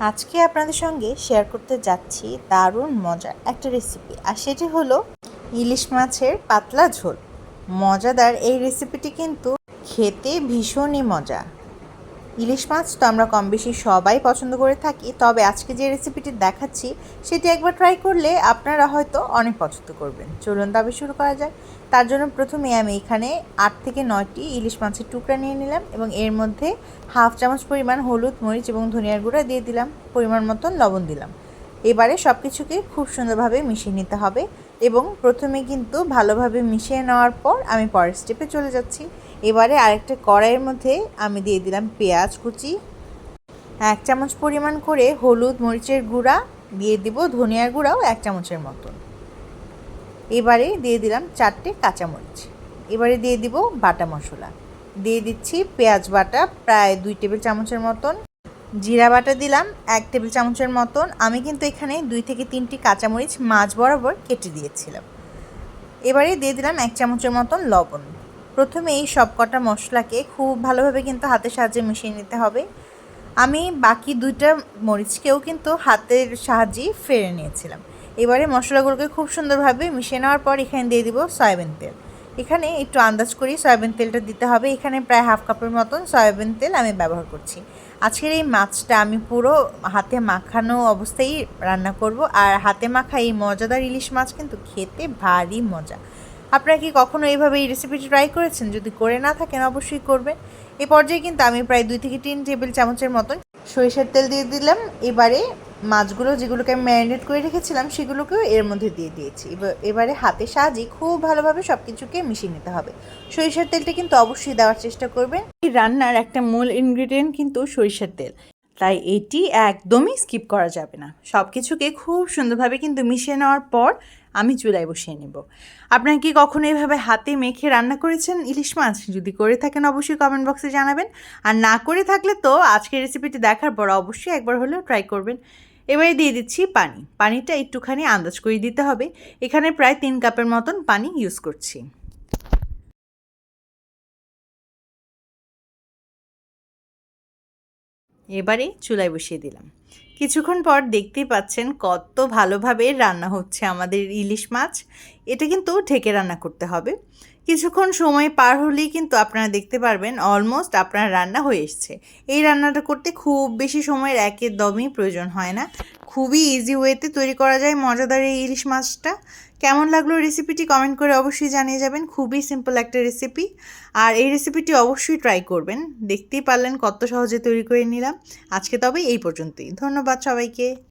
আজকে আপনাদের সঙ্গে শেয়ার করতে যাচ্ছি দারুণ মজার একটা রেসিপি আর সেটি হলো ইলিশ মাছের পাতলা ঝোল। মজাদার এই রেসিপিটি কিন্তু খেতে ভীষণই মজা। ইলিশ মাছ তো আমরা কম বেশি সবাই পছন্দ করে থাকি, তবে আজকে যে রেসিপিটি দেখাচ্ছি, সেটি একবার ট্রাই করলে আপনারা হয়তো অনেক পছন্দ করবেন। চলুন তবে শুরু করা যায় তার জন্য প্রথমে আমি এখানে আট থেকে নয়টি ইলিশ মাছের টুকরা নিয়ে নিলাম এবং এর মধ্যে হাফ চামচ পরিমাণ হলুদ, মরিচ এবং ধনিয়ার গুঁড়া দিয়ে দিলাম। পরিমাণ মতন লবণ দিলাম। এবারে সব কিছুকে খুব সুন্দরভাবে মিশিয়ে নিতে হবে এবং প্রথমে কিন্তু ভালোভাবে মিশিয়ে নেওয়ার পর আমি পরের স্টেপে চলে যাচ্ছি। এবারে আরেকটা কড়াইয়ের মধ্যে আমি দিয়ে দিলাম পেঁয়াজ কুচি, এক চামচ পরিমাণ করে হলুদ মরিচের গুঁড়া, দিয়ে দিব ধনিয়ার গুঁড়াও এক চামচের মতন। এবারে দিয়ে দিলাম চারটে কাঁচামরিচ। এবারে দিয়ে দিব বাটা মশলা। দিয়ে দিচ্ছি পেঁয়াজ বাটা প্রায় দুই টেবিল চামচের মতন। জিরা বাটা দিলাম, এক টেবিল চামচের মতন। আমি কিন্তু এখানে দুই থেকে তিনটি কাঁচামরিচ মাছ বরাবর কেটে দিয়েছিলাম। এবারে দিয়ে দিলাম এক চামচের মতন লবণ। প্রথমে এই সব কটা মশলাকে খুব ভালোভাবে কিন্তু হাতের সাহায্যে মিশিয়ে নিতে হবে। আমি বাকি দুইটা মরিচকেও কিন্তু হাতের সাহায্যেই ফেরে নিয়েছিলাম। এবারে মশলাগুলোকে খুব সুন্দরভাবে মিশিয়ে নেওয়ার পর এখানে দিয়ে দিব সয়াবিন তেল। এখানে একটু আন্দাজ করি সয়াবিন তেলটা দিতে হবে। এখানে প্রায় হাফ কাপের মতন সয়াবিন তেল আমি ব্যবহার করছি। আজকের এই মাছটা আমি পুরো হাতে মাখানো অবস্থায় রান্না করব। আর হাতে মাখা এই মজাদার ইলিশ মাছ কিন্তু খেতে ভারী মজা। আপনারা কি কখনো এইভাবে এই রেসিপিটি ট্রাই করেছেন? যদি করে না থাকেন অবশ্যই করবেন। এ পর্যায়ে কিন্তু আমি প্রায় দুই থেকে তিন টেবিল চামচের মতন সরিষার তেল দিয়ে দিলাম। এবারে মাছগুলো যেগুলোকে আমি ম্যারিনেট করে রেখেছিলাম, সেগুলোকেও এর মধ্যে দিয়ে দিয়েছি। এবারে হাতে সাহায্যে খুব ভালোভাবে সব কিছুকে মিশিয়ে নিতে হবে। সরিষার তেলটা কিন্তু অবশ্যই দেওয়ার চেষ্টা করবেন। এই রান্নার একটা মূল ইনগ্রিডিয়েন্ট কিন্তু সরিষার তেল। তাই এটি একদমই স্কিপ করা যাবে না। সব কিছুকে খুব সুন্দরভাবে কিন্তু মিশিয়ে নেওয়ার পর আমি চুলায় বসিয়ে নেব। আপনারা কি কখনো এভাবে হাতে মেখে রান্না করেছেন? ইলিশ মাছ? যদি করে থাকেন অবশ্যই কমেন্ট বক্সে জানাবেন। আর না করে থাকলে তো আজকের রেসিপিটি দেখার পর অবশ্যই একবার হলেও ট্রাই করবেন। এবারে দিয়ে দিচ্ছি পানি। পানিটা একটুখানি আন্দাজ করে দিতে হবে। এখানে প্রায় তিন কাপের মতন পানি ইউজ করছি। এবারে চুলায় বসিয়ে দিলাম। কিছুক্ষণ পর দেখতেই পাচ্ছেন কত ভালোভাবে রান্না হচ্ছে আমাদের ইলিশ মাছ। এটা কিন্তু ঢেকে রান্না করতে হবে। কিছুক্ষণ সময় পার হলেই কিন্তু আপনারা দেখতে পারবেন অলমোস্ট আপনার রান্না হয়ে এসছে। এই রান্নাটা করতে খুব বেশি সময়ের একের দমই প্রয়োজন হয় না। খুবই ইজি ওয়েতে তৈরি করা যায় মজাদার এই ইলিশ মাছটা। কেমন লাগল রেসিপিটি কমেন্ট করে অবশ্যই জানিয়ে যাবেন। খুবই সিম্পল একটা রেসিপি আর এই রেসিপিটি অবশ্যই ট্রাই করবেন। দেখতেই পারলেন কত সহজে তৈরি করে নিলাম। আজকে তবে এই পর্যন্তই। ধন্যবাদ সবাইকে।